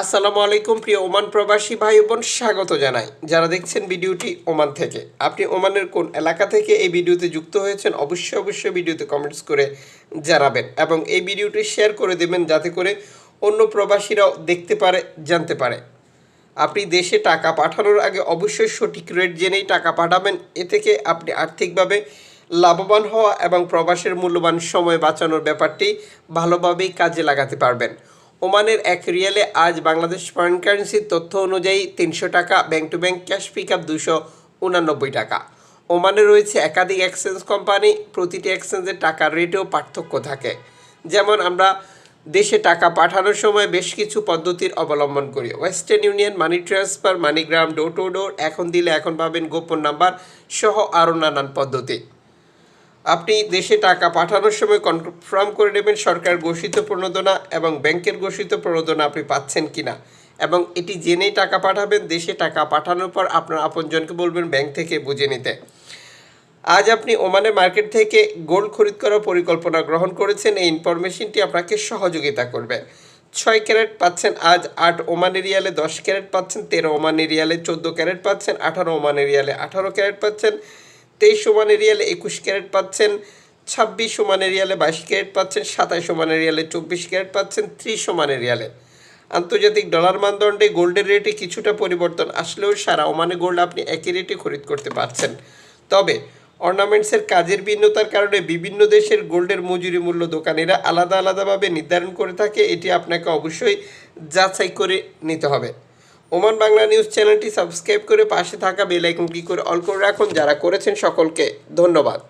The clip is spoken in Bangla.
আসসালামু আলাইকুম, প্রিয় ওমান প্রবাসী ভাই বোন স্বাগত জানাই। যারা দেখছেন ভিডিওটি ওমান থেকে। আপনি ওমানের কোন এলাকা থেকে এই ভিডিওতে যুক্ত হয়েছেন, অবশ্যই অবশ্যই ভিডিওতে কমেন্টস করে জানাবেন এবং এই ভিডিওটি শেয়ার করে দেবেন যাতে করে অন্য প্রবাসীরাও দেখতে পারে, জানতে পারে। আপনি দেশে টাকা পাঠানোর আগে অবশ্যই সঠিক রেট জেনেই টাকা পাঠাবেন। এ থেকে আপনি আর্থিকভাবে লাভবান হওয়া এবং প্রবাসের মূল্যবান সময় বাঁচানোর ব্যাপারটি ভালোভাবেই কাজে লাগাতে পারবেন। ওমানের এক রিয়ালে আজ বাংলাদেশ ফরেন কারেন্সির তথ্য অনুযায়ী তিনশো টাকা, bank to bank cash pick up দুশো উনানব্বই টাকা। ওমানে রয়েছে একাধিক এক্সচেঞ্জ কোম্পানি, প্রতিটি এক্সচেঞ্জের টাকার রেটেও পার্থক্য থাকে। যেমন আমরা দেশে টাকা পাঠানোর সময় বেশ কিছু পদ্ধতির অবলম্বন করি। Western Union money transfer, MoneyGram door to door এখন দিলে এখন পাবেন গোপন নাম্বার সহ আরও নানান পদ্ধতি। আপনি দেশে টাকা পাঠানোর সময় কনফার্ম করে নেবেন সরকার ঘোষিত প্রণোদনা এবং ব্যাংকের ঘোষিত প্রণোদনা আপনি পাচ্ছেন কিনা। এবং এটি জেনেই টাকা পাঠাবেন, দেশে টাকা পাঠানোর পর আপনার আপনজনকে বলবেন ব্যাংক থেকে বুঝে নিতে। আজ আপনি ওমানের মার্কেট থেকে গোল্ড খরিদ করার পরিকল্পনা গ্রহণ করেছেন, এই ইনফরমেশনটি আপনাকে সহযোগিতা করবে। ছয় ক্যারেট পাচ্ছেন আজ, আট ওমানি রিয়ালে দশ ক্যারেট পাচ্ছেন, তেরো ওমানি রিয়ালে চোদ্দ ক্যারেট পাচ্ছেন, আঠারো ওমানি রিয়ালে আঠারো ক্যারেট পাচ্ছেন তেইশ ওমানি রিয়ালে একুশ ক্যারেট পাচ্ছেন, ছাব্বিশ ওমানি রিয়ালে বাইশ ক্যারেট পাচ্ছেন সাতাশ ওমানি রিয়ালে চব্বিশ ক্যারেট পাচ্ছেন, ত্রিশ ওমানি রিয়ালে। আন্তর্জাতিক ডলার মানদণ্ডে গোল্ডের রেটে কিছুটা পরিবর্তন আসলেও সারা ওমানে গোল্ড আপনি একই রেটে খরিদ করতে পারছেন। তবে অর্নামেন্টসের কাজের ভিন্নতার কারণে বিভিন্ন দেশের গোল্ডের মজুরি মূল্য দোকানিরা আলাদা আলাদাভাবে নির্ধারণ করে থাকে, এটি আপনাকে অবশ্যই যাচাই করে নিতে হবে। ওমান বাংলা নিউজ চ্যানেলটি সাবস্ক্রাইব করে পাশে থাকা বেল আইকন ক্লিক করে অল করে রাখুন। যারা করেছেন সকলকে ধন্যবাদ।